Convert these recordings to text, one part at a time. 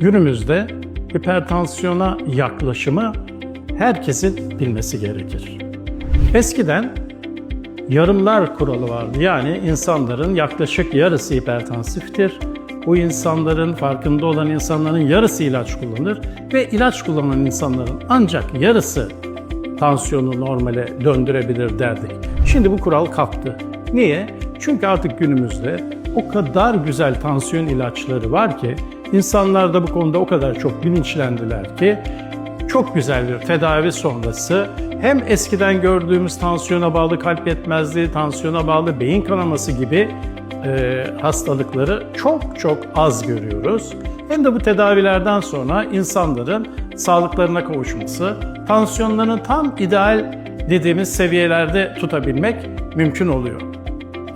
Günümüzde hipertansiyona yaklaşımı herkesin bilmesi gerekir. Eskiden yarımlar kuralı vardı. Yani insanların yaklaşık yarısı hipertansiftir. Bu insanların, farkında olan insanların yarısı ilaç kullanır ve ilaç kullanan insanların ancak yarısı tansiyonu normale döndürebilir derdik. Şimdi bu kural kalktı. Niye? Çünkü artık günümüzde o kadar güzel tansiyon ilaçları var ki insanlar da bu konuda o kadar çok bilinçlendiler ki çok güzel bir tedavi sonrası hem eskiden gördüğümüz tansiyona bağlı kalp yetmezliği, tansiyona bağlı beyin kanaması gibi e, hastalıkları çok çok az görüyoruz. Hem de bu tedavilerden sonra insanların sağlıklarına kavuşması, tansiyonlarını tam ideal dediğimiz seviyelerde tutabilmek mümkün oluyor.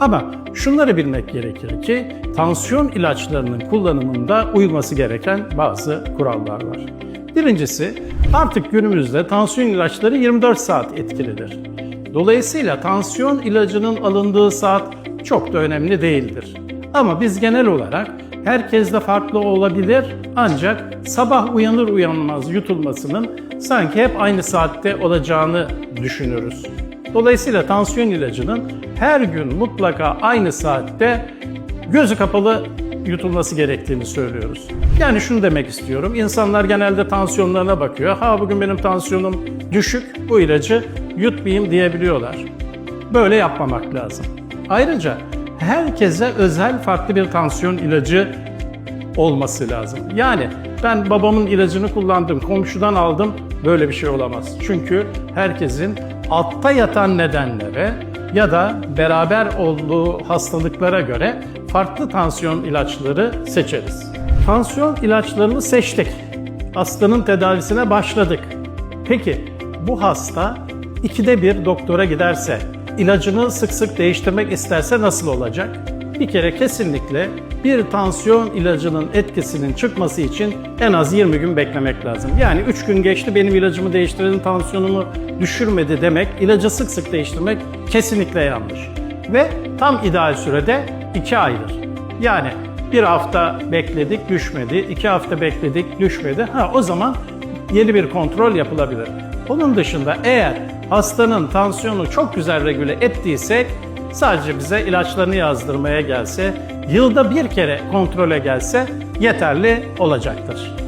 Ama şunları bilmek gerekir ki tansiyon ilaçlarının kullanımında uyulması gereken bazı kurallar var. Birincisi artık günümüzde tansiyon ilaçları 24 saat etkilidir. Dolayısıyla tansiyon ilacının alındığı saat çok da önemli değildir. Ama biz genel olarak herkeste farklı olabilir ancak sabah uyanır uyanmaz yutulmasının sanki hep aynı saatte olacağını düşünürüz. Dolayısıyla tansiyon ilacının her gün mutlaka aynı saatte gözü kapalı yutulması gerektiğini söylüyoruz. Yani şunu demek istiyorum. İnsanlar genelde tansiyonlarına bakıyor. Ha bugün benim tansiyonum düşük, bu ilacı yutmayayım diyebiliyorlar. Böyle yapmamak lazım. Ayrıca herkese özel farklı bir tansiyon ilacı olması lazım. Yani ben babamın ilacını kullandım, komşudan aldım böyle bir şey olamaz. Çünkü herkesin altta yatan nedenlere ya da beraber olduğu hastalıklara göre farklı tansiyon ilaçları seçeriz. Tansiyon ilaçlarını seçtik. Hastanın tedavisine başladık. Peki bu hasta ikide bir doktora giderse, ilacını sık sık değiştirmek isterse nasıl olacak? Bir kere kesinlikle bir tansiyon ilacının etkisinin çıkması için en az 20 gün beklemek lazım. Yani 3 gün geçti benim ilacımı değiştirenin tansiyonumu düşürmedi demek, ilacı sık sık değiştirmek kesinlikle yanlış. Ve tam ideal sürede 2 aydır. Yani bir hafta bekledik düşmedi, 2 hafta bekledik düşmedi. Ha o zaman yeni bir kontrol yapılabilir. Onun dışında eğer hastanın tansiyonu çok güzel regüle ettiysek sadece bize ilaçlarını yazdırmaya gelse, yılda bir kere kontrole gelse yeterli olacaktır.